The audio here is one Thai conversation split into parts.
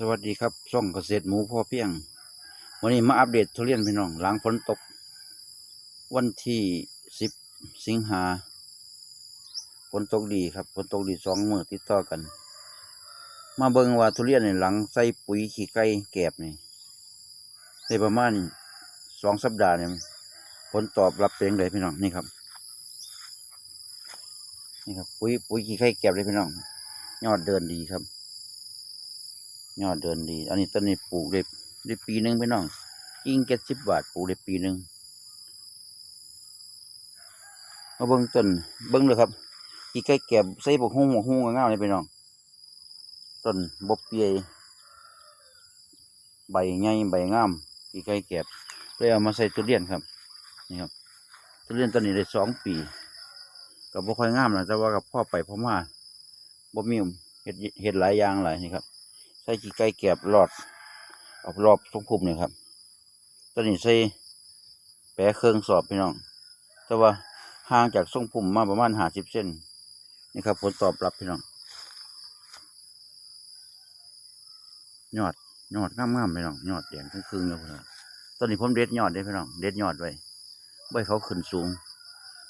สวัสดีครับช่องเกษตรหมูพ่อเพียง วันนี้มาอัปเดตทุเรียนพี่น้องหลังฝนตก วันที่สิบสิงหาฝนตกดีครับฝนตกดีสองมือติดต่อกัน มาเบิ่งว่าทุเรียนนี่หลังใส่ปุ๋ยขี้ไก่แกบนี่ได้ประมาณสองสัปดาห์เนี่ยผลตอบรับเป็นเลยพี่น้องนี่ครับนี่ครับปุ๋ยปุ๋ยขี้ไก่แกบเลยพี่น้อง ยอดเดินดีครับ ยอดเดินดี อันนี้ต้นนี้ปลูกได้ได้ปีหนึ่งพี่น้องยิ่งเก็ดสิบบาทปลูกได้ปีหนึ่งมาเบิ้งต้นเบิ้งเลยครับขี้ไก่แก็บใส่บกหุ้งบกหุ้งงายๆเลยพี่น้องต้นบกเปียใบใหญ่ใบงามขี้ไก่แก็บเลยเอามาใส่ทุเรียนครับนี่ครับทุเรียนต้นนี้ได้สองปีกับบ่ค่อยงามนะแต่ว่ากับพ่อไปพ่อมาบ่มีเห็ดเห็ดหลายอย่างหลายนี่ครับ ส่ขี้ไก่แกบรอดเอารอบทรงภูมินี่ครับตอนนี้ใส่แปะเครื่องสอบพี่น้อง แต่ว่าห่างจากทรงภูมิมาประมาณห้าสิบเส้นนี่ครับผลตอบรับพี่น้องยอดยอดงามๆพี่น้องยอดแดงครึ่งๆเลยพี่น้องตอนนี้ผมเด็ดยอดได้พี่น้องเด็ดยอดไว้ใบเขาขึ้นสูง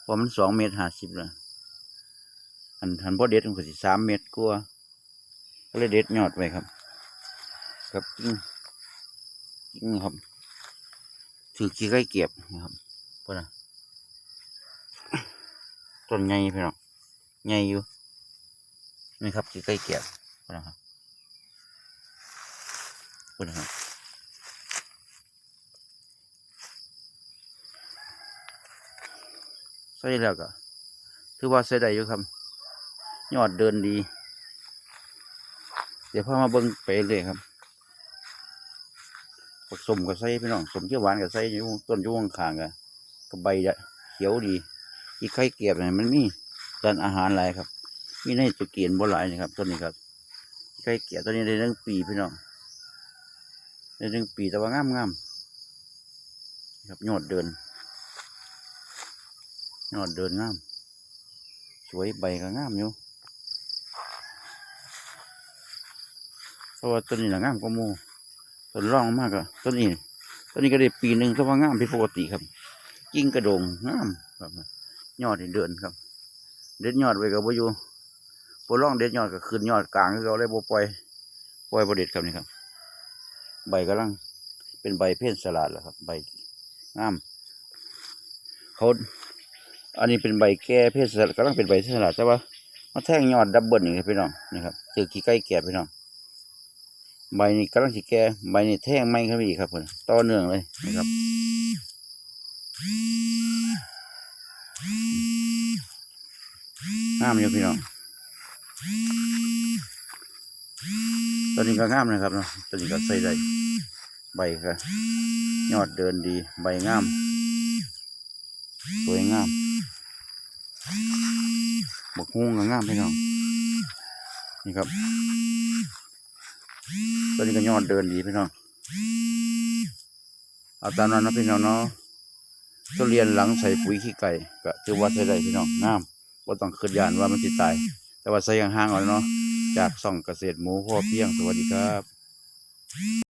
เพราะมันสองเมตรห้าสิบเลยอันทันพอเด็ดมันก็สิสามเมตรกว่าก็เลยเด็ดยอดไว้ครับ ครับกิ้งกิ้งครับ ถือขี้ไก่เก็บนะครับเพื่อนต้นใหญ่พี่น้องใหญ่อยู่นี่ครับขี้ไก่เก็บเพื่อนครับเพื่อนครับใส่แล้วก็ถือว่าใส่ได้อยู่ครับยอดเดินดี เดี๋ยวพามาเบิ่งไปเลยครับ ผสมกับไส้พี่น้องสมเขียวหวานกับไส้ยู่ต้นยุ่ข้างขางกันกับใบจะเขียวดี อีไข่เกียบเนี่ยมันมีสารอาหารหลายครับ มีในตะเกียนบ่หลายนะครับต้นนี้ครับไข่เกียบต้นนี้ได้หนึ่งปีพี่น้องได้หนึ่งปีแต่ว่างามงามๆครับยอดเดินยอดเดินงาม สวยใบก็งามอยู่เพราะว่าต้นนี้นะงามกว่าหมู ต้นร่องมากอะต้นนี้ต้นนี้ก็ได้ปีหนึ่งแต่ว่างามผิดปกติครับ กิ่งกระโดงงามครับยอดเดินครับ เด็ดยอดไว้กับบ่อยู่บ่ร่องเด็ดยอดก็ขึ้นยอดกลางคือเขาเลยบ่ปล่อยปล่อยบ่เด็ดครับนี่ครับ ใบกำลังเป็นใบเพ่นสลัดแหละครับ ใบงามเขาอันนี้เป็นใบแก่เพ่นสลัดกำลังเป็นใบเพ่นสลัดแต่ว่ามาแท่งยอดดับเบิลนี่ครับพี่น้องนี่ครับเจอขี้ไก่แก่พี่น้อง ใบนี้กำลังสิแก่ใบนี้แท่งไม่ครับอีกครับผมต่อเนื่องเลยนะครับ งามอยู่พี่น้อง ตอนนี้ก็งามนะครับเนาะตอนนี้ก็ใส่ได้ใบก็ยอดเดินดี ใบงาม สวยงามบกฮุ้งก็งามพี่น้อง นี่ครับ ตัวนี้ก็ยอดเดินดีพี่น้องเอาตามนั้นนะพี่น้องเนาะทุเรียนหลังใส่ปุ๋ยขี้ไก่ก็ถือว่าใช้ได้พี่น้องงามว่าต้องขึ้นยานว่ามันสิตาย แต่ว่าใส่ห่างๆเอาเนาะจากส่องเกษตรหมูพ่อเพียงสวัสดีครับ